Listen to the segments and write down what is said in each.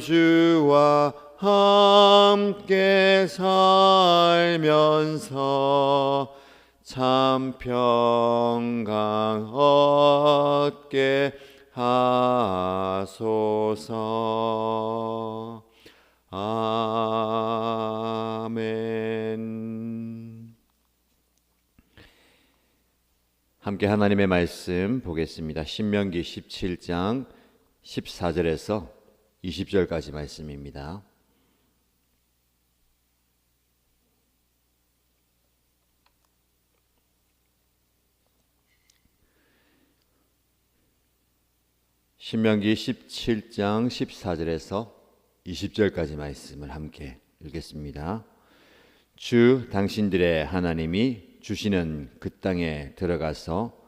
주와 함께 살면서 참 평강 얻게 하소서. 아멘. 함께 하나님의 말씀 보겠습니다. 신명기 17장 14절에서 20절까지 말씀입니다. 신명기 17장 14절에서 20절까지 말씀을 함께 읽겠습니다. 주 당신들의 하나님이 주시는 그 땅에 들어가서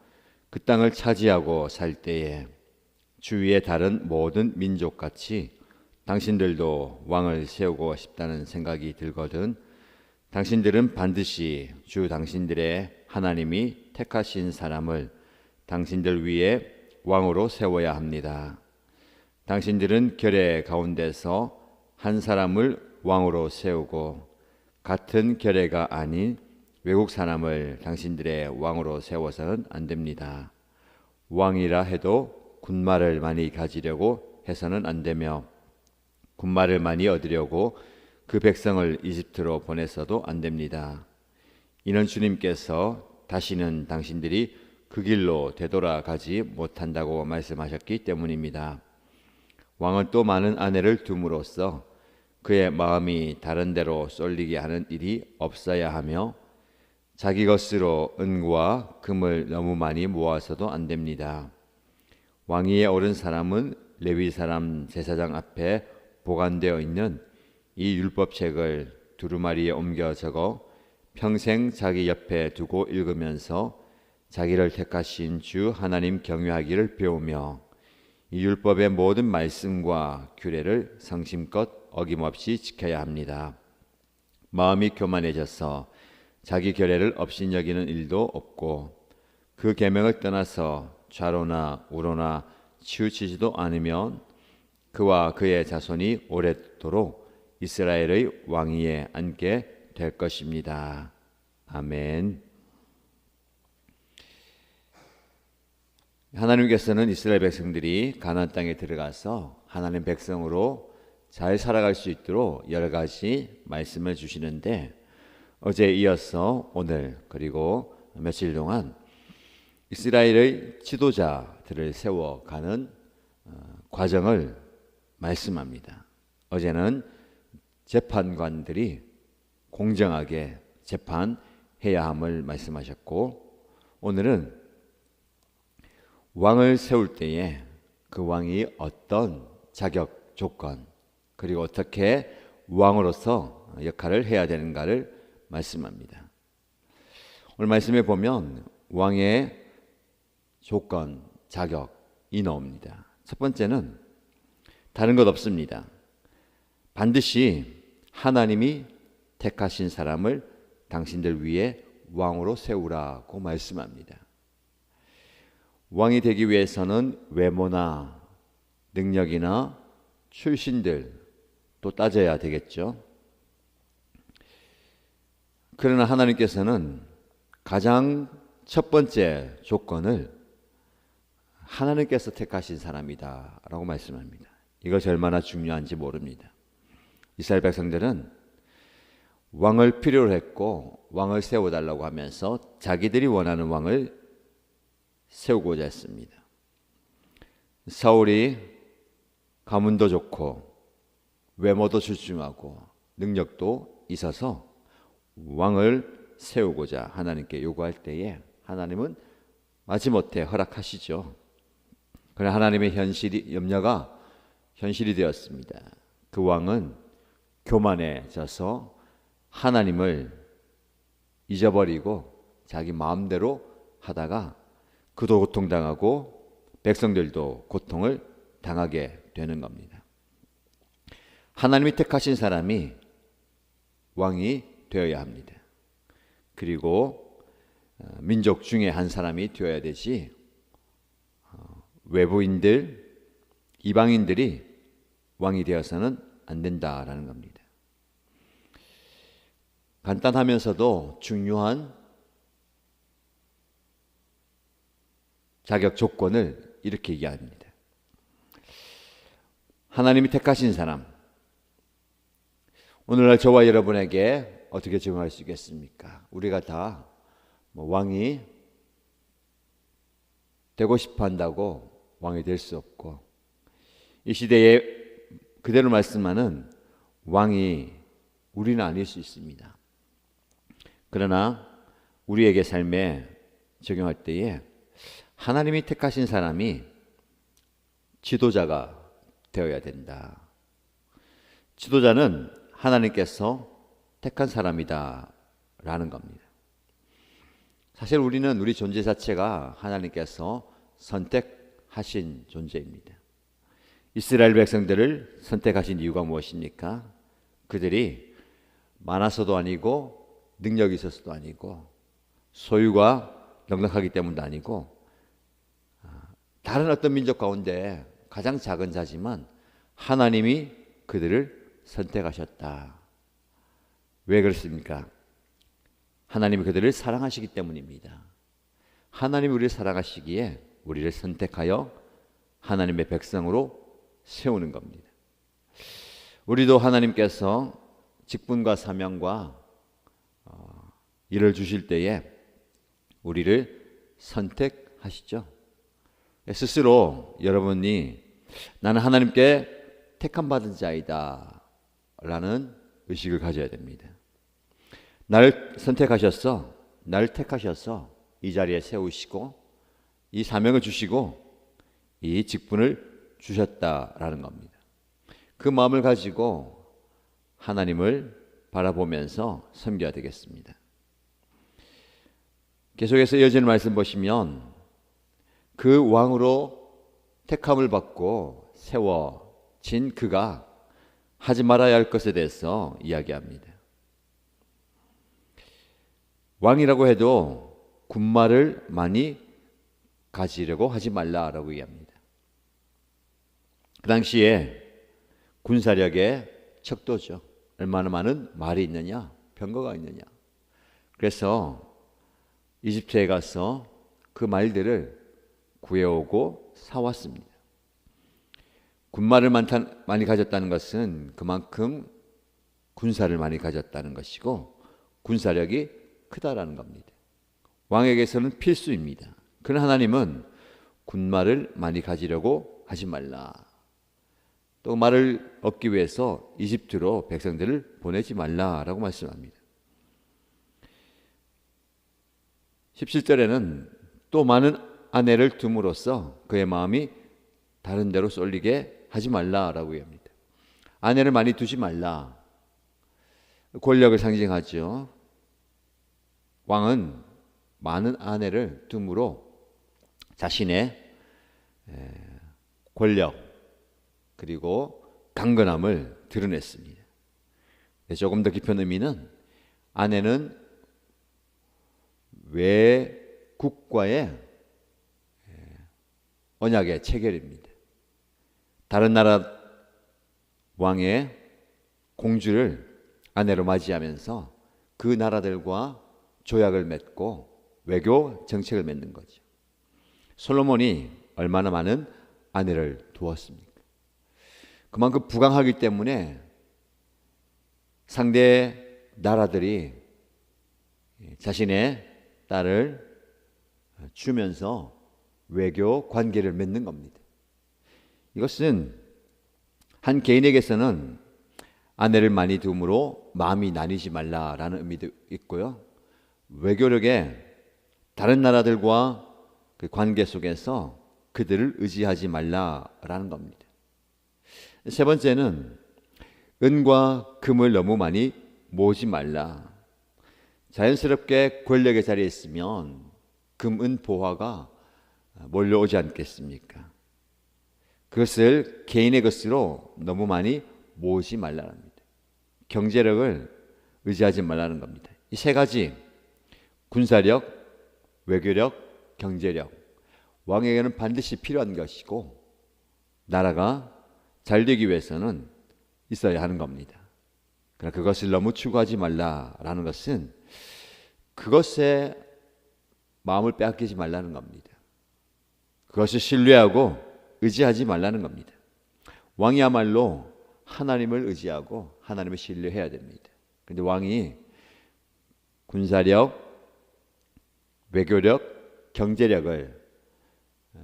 그 땅을 차지하고 살 때에 주위의 다른 모든 민족 같이 당신들도 왕을 세우고 싶다는 생각이 들거든 당신들은 반드시 주 당신들의 하나님이 택하신 사람을 당신들 위에 왕으로 세워야 합니다. 당신들은 결의 가운데서 한 사람을 왕으로 세우고 같은 결의가 아닌 외국 사람을 당신들의 왕으로 세워서는 안 됩니다. 왕이라 해도 군말을 많이 가지려고 해서는 안 되며 군말을 많이 얻으려고 그 백성을 이집트로 보내서도 안 됩니다. 이는 주님께서 다시는 당신들이 그 길로 되돌아가지 못한다고 말씀하셨기 때문입니다. 왕은 또 많은 아내를 둠으로써 그의 마음이 다른 데로 쏠리게 하는 일이 없어야 하며 자기 것으로 은과 금을 너무 많이 모아서도 안 됩니다. 왕위에 오른 사람은 레위 사람 제사장 앞에 보관되어 있는 이 율법책을 두루마리에 옮겨 적어 평생 자기 옆에 두고 읽으면서 자기를 택하신 주 하나님 경외하기를 배우며 이 율법의 모든 말씀과 규례를 성심껏 어김없이 지켜야 합니다. 마음이 교만해져서 자기 결례를 업신여기는 일도 없고 그 계명을 떠나서 좌로나 우로나 치우치지도 않으면 그와 그의 자손이 오랫도록 이스라엘의 왕위에 앉게 될 것입니다. 아멘. 하나님께서는 이스라엘 백성들이 가나안 땅에 들어가서 하나님 백성으로 잘 살아갈 수 있도록 여러 가지 말씀을 주시는데 어제 이어서 오늘 그리고 며칠 동안 이스라엘의 지도자들을 세워가는 어, 과정을 말씀합니다. 어제는 재판관들이 공정하게 재판해야 함을 말씀하셨고 오늘은 왕을 세울 때에 그 왕이 어떤 자격 조건 그리고 어떻게 왕으로서 역할을 해야 되는가를 말씀합니다. 오늘 말씀에 보면 왕의 조건, 자격이 나옵니다. 첫 번째는 다른 것 없습니다. 반드시 하나님이 택하신 사람을 당신들 위해 왕으로 세우라고 말씀합니다. 왕이 되기 위해서는 외모나 능력이나 출신들 또 따져야 되겠죠. 그러나 하나님께서는 가장 첫 번째 조건을 하나님께서 택하신 사람이다라고 말씀합니다. 이것이 얼마나 중요한지 모릅니다. 이스라엘 백성들은 왕을 필요로 했고 왕을 세워달라고 하면서 자기들이 원하는 왕을 세우고자 했습니다. 사울이 가문도 좋고 외모도 출중하고 능력도 있어서 왕을 세우고자 하나님께 요구할 때에 하나님은 마지못해 허락하시죠. 그러나 하나님의 현실이 염려가 현실이 되었습니다. 그 왕은 교만해져서 하나님을 잊어버리고 자기 마음대로 하다가 그도 고통당하고 백성들도 고통을 당하게 되는 겁니다. 하나님이 택하신 사람이 왕이 되어야 합니다. 그리고 어, 민족 중에 한 사람이 되어야 되지 어, 외부인들, 이방인들이 왕이 되어서는 안 된다라는 겁니다. 간단하면서도 중요한 자격 조건을 이렇게 얘기합니다. 하나님이 택하신 사람. 오늘날 저와 여러분에게 어떻게 적용할 수 있겠습니까? 우리가 다 뭐 왕이 되고 싶어 한다고 왕이 될 수 없고 이 시대에 그대로 말씀하는 왕이 우리는 아닐 수 있습니다. 그러나 우리에게 삶에 적용할 때에 하나님이 택하신 사람이 지도자가 되어야 된다. 지도자는 하나님께서 택한 사람이다. 라는 겁니다. 사실 우리는 우리 존재 자체가 하나님께서 선택 하신 존재입니다. 이스라엘 백성들을 선택하신 이유가 무엇입니까? 그들이 많아서도 아니고 능력이 있어서도 아니고 소유가 넉넉하기 때문도 아니고 아, 다른 어떤 민족 가운데 가장 작은 자지만 하나님이 그들을 선택하셨다. 왜 그렇습니까? 하나님이 그들을 사랑하시기 때문입니다. 하나님이 우리를 사랑하시기에 우리를 선택하여 하나님의 백성으로 세우는 겁니다. 우리도 하나님께서 직분과 사명과 어, 일을 주실 때에 우리를 선택하시죠. 스스로 여러분이 나는 하나님께 택함 받은 자이다 라는 의식을 가져야 됩니다. 날 선택하셨어. 날 택하셔서 이 자리에 세우시고 이 사명을 주시고 이 직분을 주셨다라는 겁니다. 그 마음을 가지고 하나님을 바라보면서 섬겨야 되겠습니다. 계속해서 이어지는 말씀 보시면 그 왕으로 택함을 받고 세워진 그가 하지 말아야 할 것에 대해서 이야기합니다. 왕이라고 해도 군말을 많이 가지려고 하지 말라라고 얘기합니다. 그 당시에 군사력의 척도죠. 얼마나 많은 말이 있느냐, 병거가 있느냐. 그래서 이집트에 가서 그 말들을 구해오고 사왔습니다. 군말을 많이 가졌다는 것은 그만큼 군사를 많이 가졌다는 것이고 군사력이 크다라는 겁니다. 왕에게서는 필수입니다. 그러나 하나님은 군말을 많이 가지려고 하지 말라. 또 말을 얻기 위해서 이집트로 백성들을 보내지 말라라고 말씀합니다. 17절에는 또 많은 아내를 둠으로써 그의 마음이 다른 데로 쏠리게 하지 말라라고 합니다. 아내를 많이 두지 말라. 권력을 상징하죠. 왕은 많은 아내를 둠으로 자신의 권력 그리고 강건함을 드러냈습니다. 조금 더 깊은 의미는 아내는 외국과의 언약의 체결입니다. 다른 나라 왕의 공주를 아내로 맞이하면서 그 나라들과 조약을 맺고 외교 정책을 맺는 거죠. 솔로몬이 얼마나 많은 아내를 두었습니까? 그만큼 부강하기 때문에 상대 나라들이 자신의 딸을 주면서 외교 관계를 맺는 겁니다. 이것은 한 개인에게서는 아내를 많이 둠으로 마음이 나뉘지 말라라는 의미도 있고요. 외교력에 다른 나라들과 그 관계 속에서 그들을 의지하지 말라라는 겁니다. 세 번째는 은과 금을 너무 많이 모으지 말라. 자연스럽게 권력의 자리에 있으면 금, 은, 보화가 몰려오지 않겠습니까? 그것을 개인의 것으로 너무 많이 모으지 말라는 겁니다. 경제력을 의지하지 말라는 겁니다. 이 세 가지 군사력, 외교력, 경제력 왕에게는 반드시 필요한 것이고 나라가 잘 되기 위해서는 있어야 하는 겁니다. 그러나 그것을 너무 추구하지 말라라는 것은 그것에 마음을 빼앗기지 말라는 겁니다. 그것을 신뢰하고 의지하지 말라는 겁니다. 왕이야말로 하나님을 의지하고 하나님을 신뢰해야 됩니다. 근데 왕이 군사력, 외교력, 경제력을 어,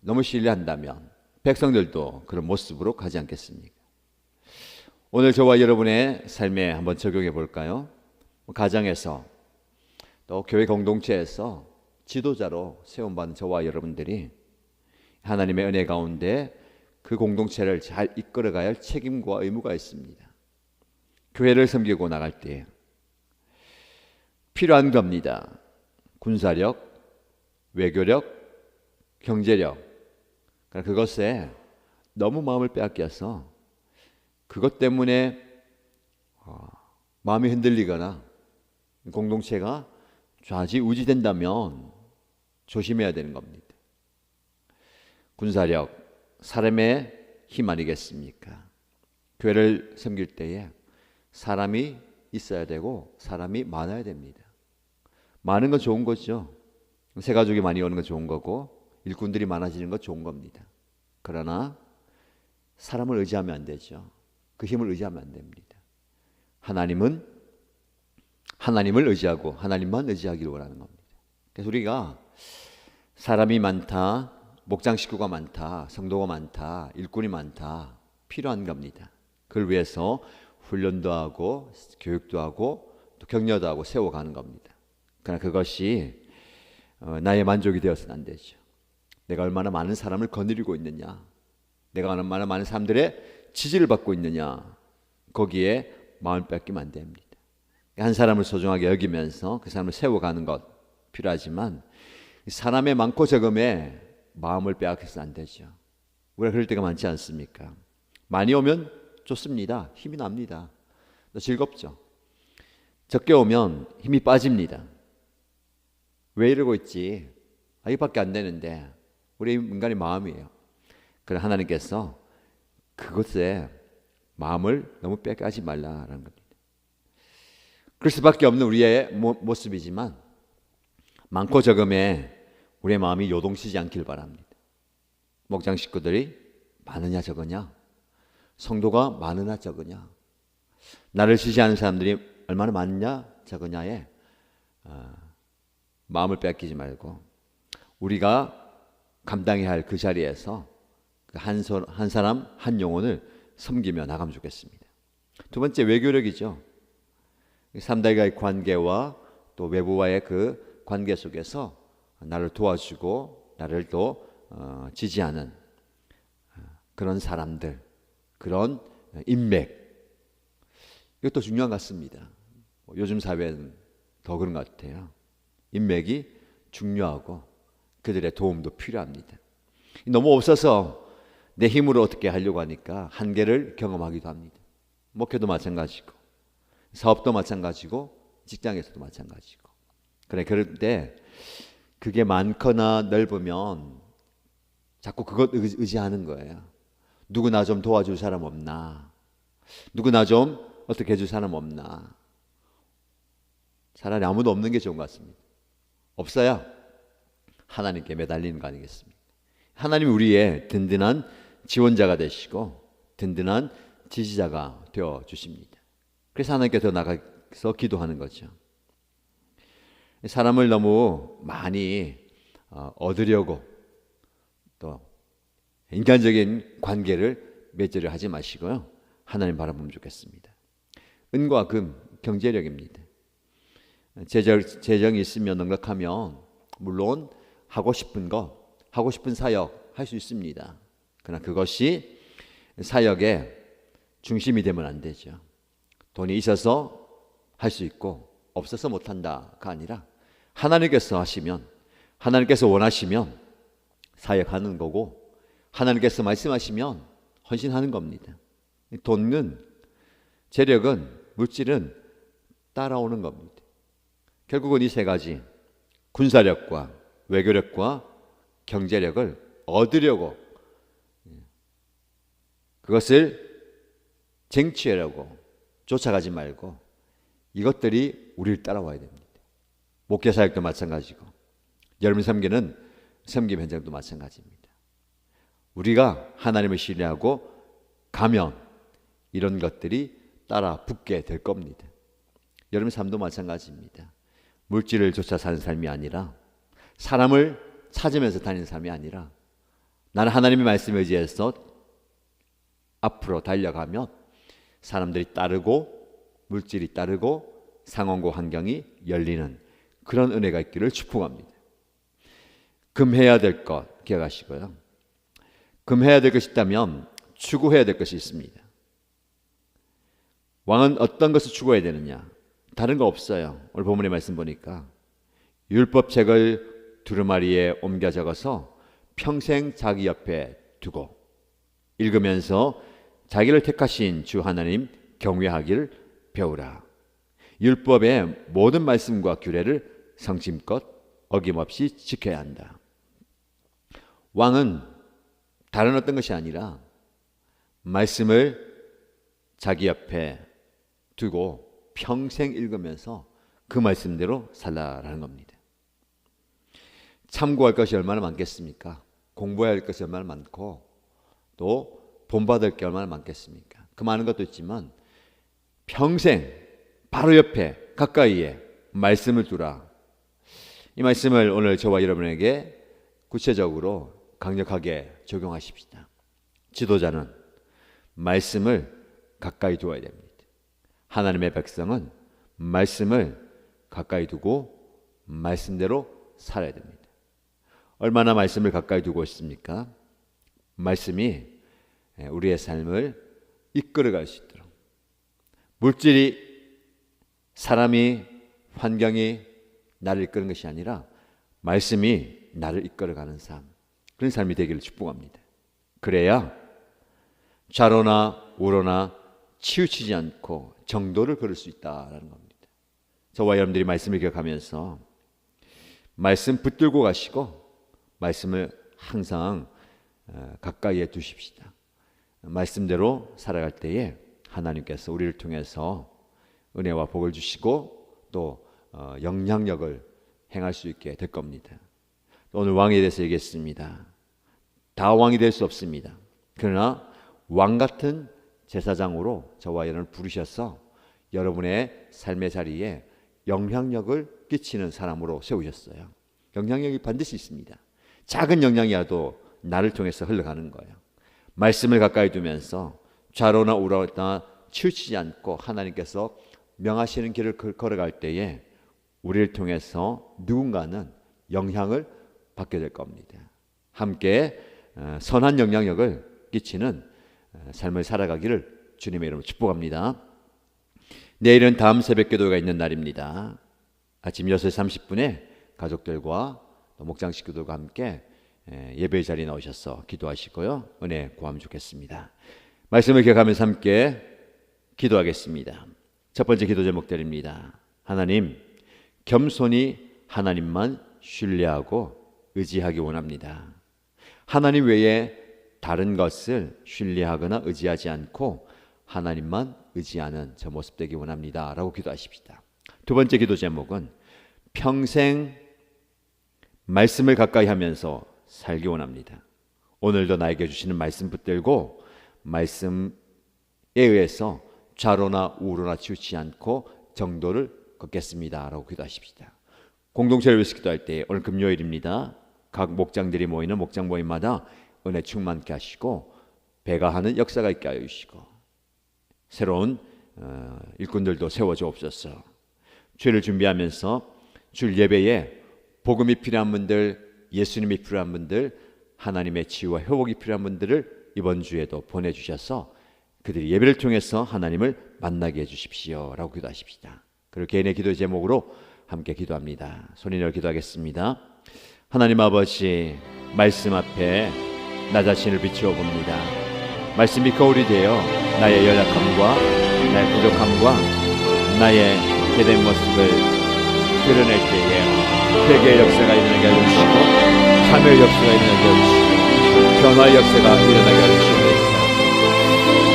너무 신뢰한다면 백성들도 그런 모습으로 가지 않겠습니까? 오늘 저와 여러분의 삶에 한번 적용해 볼까요? 가정에서 또 교회 공동체에서 지도자로 세움받은 저와 여러분들이 하나님의 은혜 가운데 그 공동체를 잘 이끌어가야 할 책임과 의무가 있습니다. 교회를 섬기고 나갈 때 필요한 겁니다. 군사력, 외교력, 경제력. 그러니까 그것에 너무 마음을 빼앗겨서 그것 때문에 어, 마음이 흔들리거나 공동체가 좌지우지된다면 조심해야 되는 겁니다. 군사력, 사람의 힘 아니겠습니까? 교회를 섬길 때에 사람이 있어야 되고 사람이 많아야 됩니다. 많은 건 좋은 거죠. 새 가족이 많이 오는 건 좋은 거고 일꾼들이 많아지는 건 좋은 겁니다. 그러나 사람을 의지하면 안 되죠. 그 힘을 의지하면 안 됩니다. 하나님은 하나님을 의지하고 하나님만 의지하기를 원하는 겁니다. 그래서 우리가 사람이 많다, 목장 식구가 많다, 성도가 많다, 일꾼이 많다 필요한 겁니다. 그걸 위해서 훈련도 하고 교육도 하고 또 격려도 하고 세워가는 겁니다. 그러나 그것이 어, 나의 만족이 되어서는 안 되죠. 내가 얼마나 많은 사람을 거느리고 있느냐, 내가 얼마나 많은 사람들의 지지를 받고 있느냐, 거기에 마음을 뺏기면 안 됩니다. 한 사람을 소중하게 여기면서 그 사람을 세워가는 것 필요하지만 사람의 많고 적음에 마음을 빼앗겨서 안 되죠. 우리가 그럴 때가 많지 않습니까? 많이 오면 좋습니다. 힘이 납니다. 즐겁죠. 적게 오면 힘이 빠집니다. 왜 이러고 있지? 아, 이밖에 안 되는데 우리 인간의 마음이에요. 그래 하나님께서 그것에 마음을 너무 빼가지 말라라는 겁니다. 그럴 수밖에 없는 우리의 모습이지만 많고 적음에 우리의 마음이 요동치지 않길 바랍니다. 목장 식구들이 많으냐 적으냐, 성도가 많으냐 적으냐, 나를 지지하는 사람들이 얼마나 많냐 적으냐에 어, 마음을 뺏기지 말고 우리가 감당해야 할 그 자리에서 그 한, 한 사람 한 영혼을 섬기며 나가면 좋겠습니다. 두 번째 외교력이죠. 삼다리의 관계와 또 외부와의 그 관계 속에서 나를 도와주고 나를 또 어, 지지하는 어, 그런 사람들, 그런 인맥 이것도 중요한 것 같습니다. 뭐 요즘 사회는 더 그런 것 같아요. 인맥이 중요하고 그들의 도움도 필요합니다. 너무 없어서 내 힘으로 어떻게 하려고 하니까 한계를 경험하기도 합니다. 목회도 마찬가지고 사업도 마찬가지고 직장에서도 마찬가지고 그래 때 그게 많거나 넓으면 자꾸 그것 의지하는 거예요. 누구 나 좀 도와줄 사람 없나? 누구 나 좀 어떻게 해줄 사람 없나? 차라리 아무도 없는 게 좋은 것 같습니다. 없어야 하나님께 매달리는 거 아니겠습니까? 하나님이 우리의 든든한 지원자가 되시고 든든한 지지자가 되어 주십니다. 그래서 하나님께 더 나가서 기도하는 거죠. 사람을 너무 많이 어, 얻으려고 또 인간적인 관계를 맺으려 하지 마시고요. 하나님 바라보면 좋겠습니다. 은과 금, 경제력입니다. 재정, 재정이 있으면 넉넉하면 물론 하고 싶은 거, 하고 싶은 사역 할 수 있습니다. 그러나 그것이 사역의 중심이 되면 안 되죠. 돈이 있어서 할 수 있고 없어서 못 한다가 아니라 하나님께서 하시면 하나님께서 원하시면 사역하는 거고 하나님께서 말씀하시면 헌신하는 겁니다. 돈은 재력은 물질은 따라오는 겁니다. 결국은 이 세 가지 군사력과 외교력과 경제력을 얻으려고 그것을 쟁취하려고 쫓아가지 말고 이것들이 우리를 따라와야 됩니다. 목회 사역도 마찬가지고 여러분 섬기는 섬김 현장도 마찬가지입니다. 우리가 하나님을 신뢰하고 가면 이런 것들이 따라 붙게 될 겁니다. 여러분 삶도 마찬가지입니다. 물질을 쫓아 사는 삶이 아니라 사람을 찾으면서 다니는 삶이 아니라 나는 하나님의 말씀에 의지해서 앞으로 달려가면 사람들이 따르고 물질이 따르고 상황과 환경이 열리는 그런 은혜가 있기를 축복합니다. 금해야 될 것 기억하시고요. 금해야 될 것이 있다면 추구해야 될 것이 있습니다. 왕은 어떤 것을 추구해야 되느냐? 다른 거 없어요. 오늘 본문의 말씀 보니까 율법책을 두루마리에 옮겨 적어서 평생 자기 옆에 두고 읽으면서 자기를 택하신 주 하나님 경외하기를 배우라. 율법의 모든 말씀과 규례를 성심껏 어김없이 지켜야 한다. 왕은 다른 어떤 것이 아니라 말씀을 자기 옆에 두고 평생 읽으면서 그 말씀대로 살라라는 겁니다. 참고할 것이 얼마나 많겠습니까? 공부해야 할 것이 얼마나 많고 또 본받을 게 얼마나 많겠습니까? 그 많은 것도 있지만 평생 바로 옆에 가까이에 말씀을 두라. 이 말씀을 오늘 저와 여러분에게 구체적으로 강력하게 적용하십시다. 지도자는 말씀을 가까이 두어야 됩니다. 하나님의 백성은 말씀을 가까이 두고 말씀대로 살아야 됩니다. 얼마나 말씀을 가까이 두고 있습니까? 말씀이 우리의 삶을 이끌어갈 수 있도록 물질이 사람이 환경이 나를 이끄는 것이 아니라 말씀이 나를 이끌어가는 삶 그런 삶이 되기를 축복합니다. 그래야 좌로나 우로나 치우치지 않고 정도를 걸을 수 있다라는 겁니다. 저와 여러분들이 말씀을 기억하면서 말씀 붙들고 가시고 말씀을 항상 어, 가까이에 두십시다. 말씀대로 살아갈 때에 하나님께서 우리를 통해서 은혜와 복을 주시고 또 어, 영향력을 행할 수 있게 될 겁니다. 오늘 왕에 대해서 얘기했습니다. 다 왕이 될 수 없습니다. 그러나 왕 같은 제사장으로 저와 여러분을 부르셔서 여러분의 삶의 자리에 영향력을 끼치는 사람으로 세우셨어요. 영향력이 반드시 있습니다. 작은 영향이라도 나를 통해서 흘러가는 거예요. 말씀을 가까이 두면서 좌로나 우로나 치우치지 않고 하나님께서 명하시는 길을 걸어갈 때에 우리를 통해서 누군가는 영향을 받게 될 겁니다. 함께 어, 선한 영향력을 끼치는 어, 삶을 살아가기를 주님의 이름으로 축복합니다. 내일은 다음 새벽 기도가 있는 날입니다. 아침 6시 30분에 가족들과 목장식 기도가 함께 예배 자리에 나오셔서 기도하시고요. 은혜 구하면 좋겠습니다. 말씀을 기억하면서 함께 기도하겠습니다. 첫 번째 기도 제목들입니다. 하나님, 겸손히 하나님만 신뢰하고 의지하기 원합니다. 하나님 외에 다른 것을 신뢰하거나 의지하지 않고 하나님만 의지하는 저 모습 되기 원합니다. 라고 기도하십시다. 두 번째 기도 제목은 평생 말씀을 가까이 하면서 살기 원합니다. 오늘도 나에게 주시는 말씀 붙들고 말씀에 의해서 좌로나 우로나 치우치 않고 정도를 걷겠습니다. 라고 기도하십시다. 공동체를 위해서 기도할 때 오늘 금요일입니다. 각 목장들이 모이는 목장 모임마다 은혜 충만케 하시고 배가 하는 역사가 있게 하여 주시고 새로운 어, 일꾼들도 세워 주옵소서. 주를 준비하면서 줄 예배에 복음이 필요한 분들, 예수님이 필요한 분들, 하나님의 치유와 회복이 필요한 분들을 이번 주에도 보내 주셔서 그들이 예배를 통해서 하나님을 만나게 해 주십시오라고 기도하십시다. 그리고 개인의 기도 제목으로 함께 기도합니다. 널 기도하겠습니다. 하나님 아버지 말씀 앞에 나 자신을 비추어 봅니다. 말씀이 거울이 되어 나의 연약함과 나의 부족함과 나의 개된 모습을 드러낼 때에 회개의 역사가 일어나게 해주시고 참여의 역사가 일어나게 해주시고 변화의 역사가 일어나게 해주시옵소서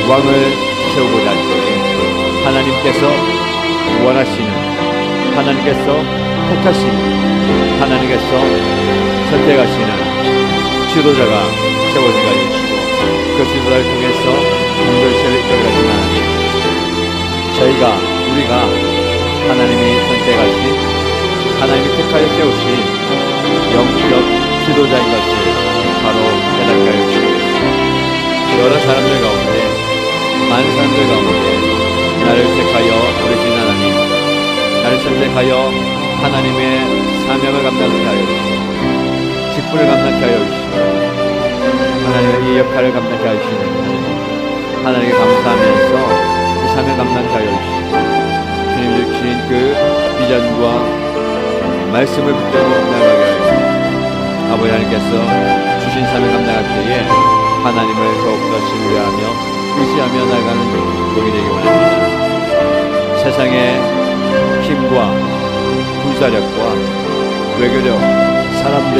왕을 세우고자 할 때에 하나님께서 원하시는 하나님께서 택하시는 하나님께서 선택하시는 지도자가 세워지가 주시고 그 지도자를 통해서 공동체를 이끌어가시는 하나님 저희가 우리가 하나님이 선택하신 하나님이 택하여 세우신 영적 지도자인 것을 바로 깨닫게 하여 주시겠습니다. 여러 사람들 가운데 많은 사람들 가운데 나를 택하여 부르신 하나님 나를 선택하여 하나님의 사명을 감당하게 하여 주시고 직분을 감당하게 하여 주시고 하나님의 이 역할을 주시는 하나님 하나님께 감사하면서 그 사명 감당하게 하여 주시고 주님 주신 그 비전과 말씀을 붙들고 나가게 하여 아버지 하나님께서 주신 사명 감당할 때에 하나님을 더욱더 신뢰하며 의지하며 나가는 종이 되기 원합니다. 세상의 힘과 군사력과 외교력, 사람들,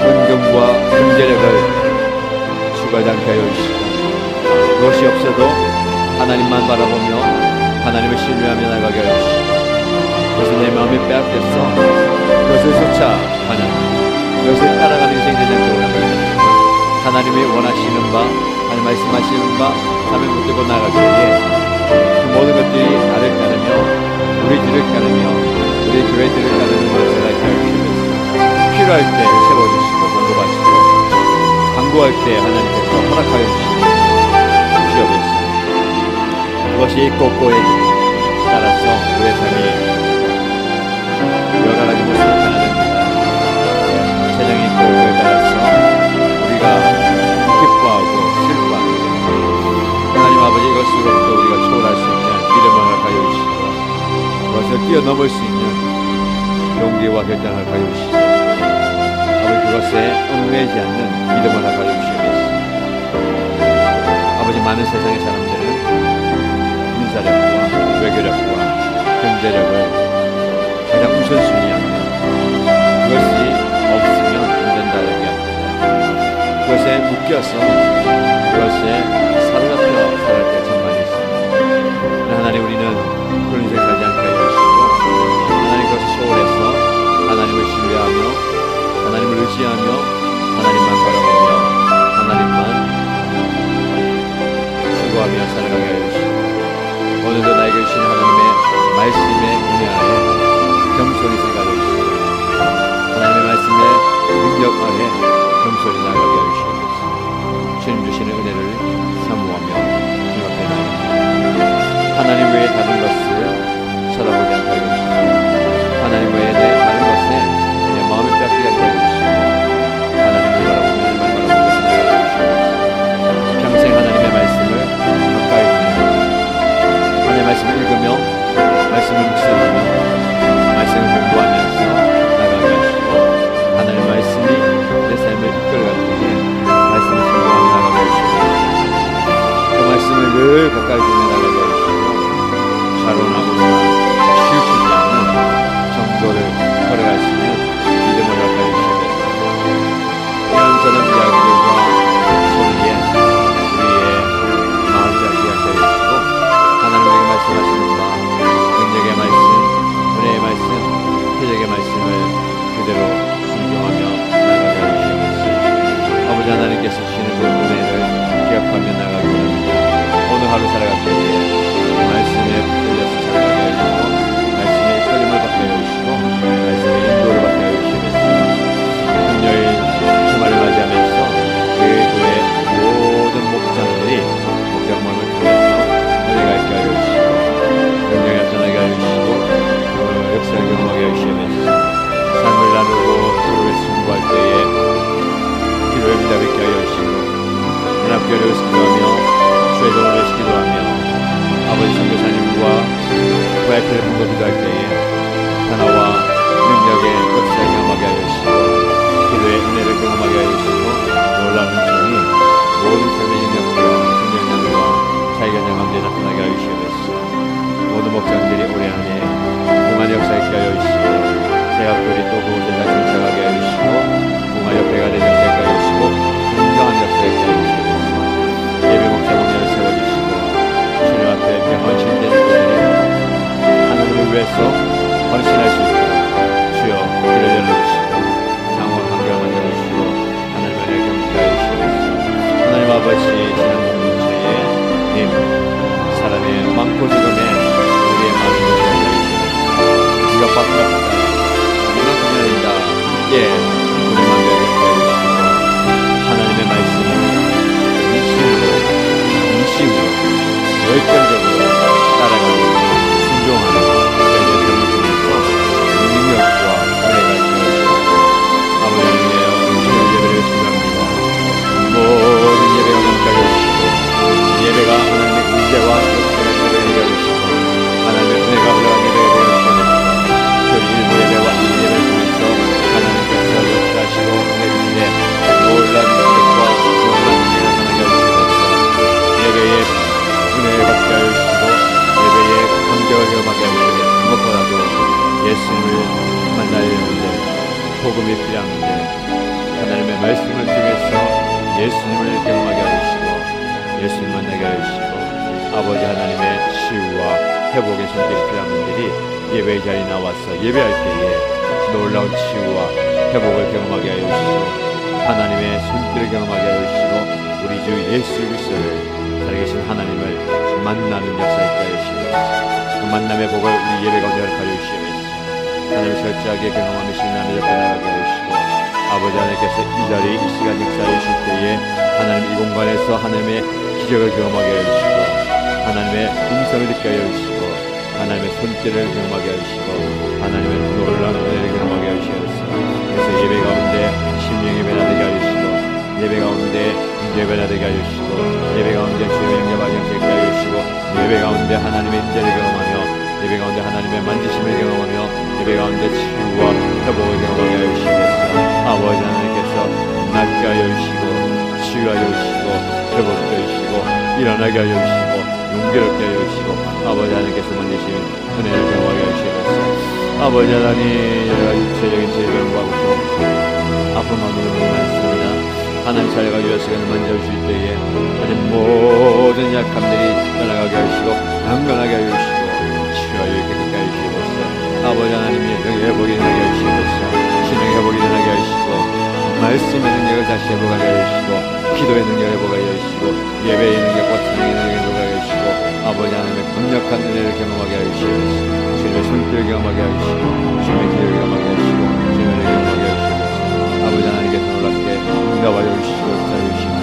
은경과 경제력을 추가하지 않게 하여 주시고 그것이 없어도 하나님만 바라보며 하나님을 신뢰하며 나가게 하여 주시고 그것은 내 마음이 빼앗겼어 그것을 쫓아가는 그것을 따라가는 인생이 않게 원합니다. 하나님이 원하시는 바, 하나님 말씀하시는 바, 삶을 붙들고 나갈 때에 그 모든 것들이 나를 따르며, 우리 뒤를 따르며, 우리 교회 뒤를 따르는 것을 알게 하시면서 필요할 때 세워주시고 공급하시고 강구할 때 하나님께서 허락하여 주시고 주시옵소서. 그것이 꼭고에 따라서 우리의 삶이 여러 가지 모습을 나타나는 세상의 꼭고에 따라서 우리가 기뻐하고 슬퍼하는 하나님 아버지 이것으로부터 우리가 초월할 수 있는 믿음을 허락하여 주시고 그것을 뛰어넘을 수 있는 용기와 결단을 허락하여 주시고 아버지 그것에 얽매지 않는 믿음을 허락하여 주시옵소서 아버지 많은 세상의 사람들은 군사력과 외교력과 경제력을 가장 우선순위 하며 그것이 없으면 안 된다 얘기합니다. 그것에 묶여서 그것에 사로잡혀 살아갈 때 정말 있습니다. 하나님 우리는 그런 인생 살지 의지하며 하나님만 바라보며 하나님만 수고하며 살아가게 해주시고 오늘도 나에게 주신 하나님의 말씀의 은혜하에 겸손히 생각해 주시고 하나님의 말씀의 능력 아래 겸손히 나가게 하시옵소서. 주님 주시는 은혜를 사모하며 앞에 나갑니다. 하나님 외에 다른 것을 말씀을 늘 가까이 만나는 역사 있게 하여 주시옵소서 그 만남의 복을 우리 예배 가운데 허락하여 주시옵소서 하나님을 철저하게 경험하며 신앙을 잡고 나가게 주시고 아버지 하나님께서 이 자리에 이 시간 역사해 주실 때에 하나님 이 공간에서 하나님의 기적을 경험하게 하여 주시고 하나님의 음성을 듣게 하여 주시고 하나님의 손길을 경험하게 하여 주시고 하나님의 놀라운 은혜를 경험하게 하여 주시옵소서. 그래서 예배 가운데 심령 예배나 되게 하여 주시고 예배 가운데 문제 예배나 되게 하여 주시고 예배 가운데 주의 영접하게 하여 주시고 예배 가운데 하나님의 인재를 경험하며 예배 가운데 하나님의 만지심을 경험하며 예배 가운데 치유와 회복을 경험하게 하여 주시옵소서. 아버지 하나님께서 낫게 하여 주시고 치유하여 주시고 회복하여 주시고 일어나게 하여 주시고 용기롭게 하여 주시고 아버지 하나님께서 만지신 은혜를 경험하게 하여 주시옵소서. 아버지 하나님 여러 가지 육체적인 구하고 아 하나님 자녀가 유아 시간을 만져주실 때에 하나님 모든 약함들이 떠나가게 하시고 강건하게 하여 주시고 치유하여 깨끗하게 하여 주시옵소서. 아버지 하나님의 회복이 일어나게 하여 주시옵소서. 신앙의 회복이 일어나게 하시고 말씀의 능력을 다시 회복하게 하여 주시고 기도의 능력을 회복하게 하여 주시고 예배의 능력과 찬양의 능력을 회복하게 하여 주시고 아버지 하나님의 강력한 은혜를 경험하게 하여 주시옵소서. 주님의 손길을 경험하게 하여 주시고 주님의 기회를 경험하게 하시고 놀랍게 응답하여 주시고 역사하여 주시고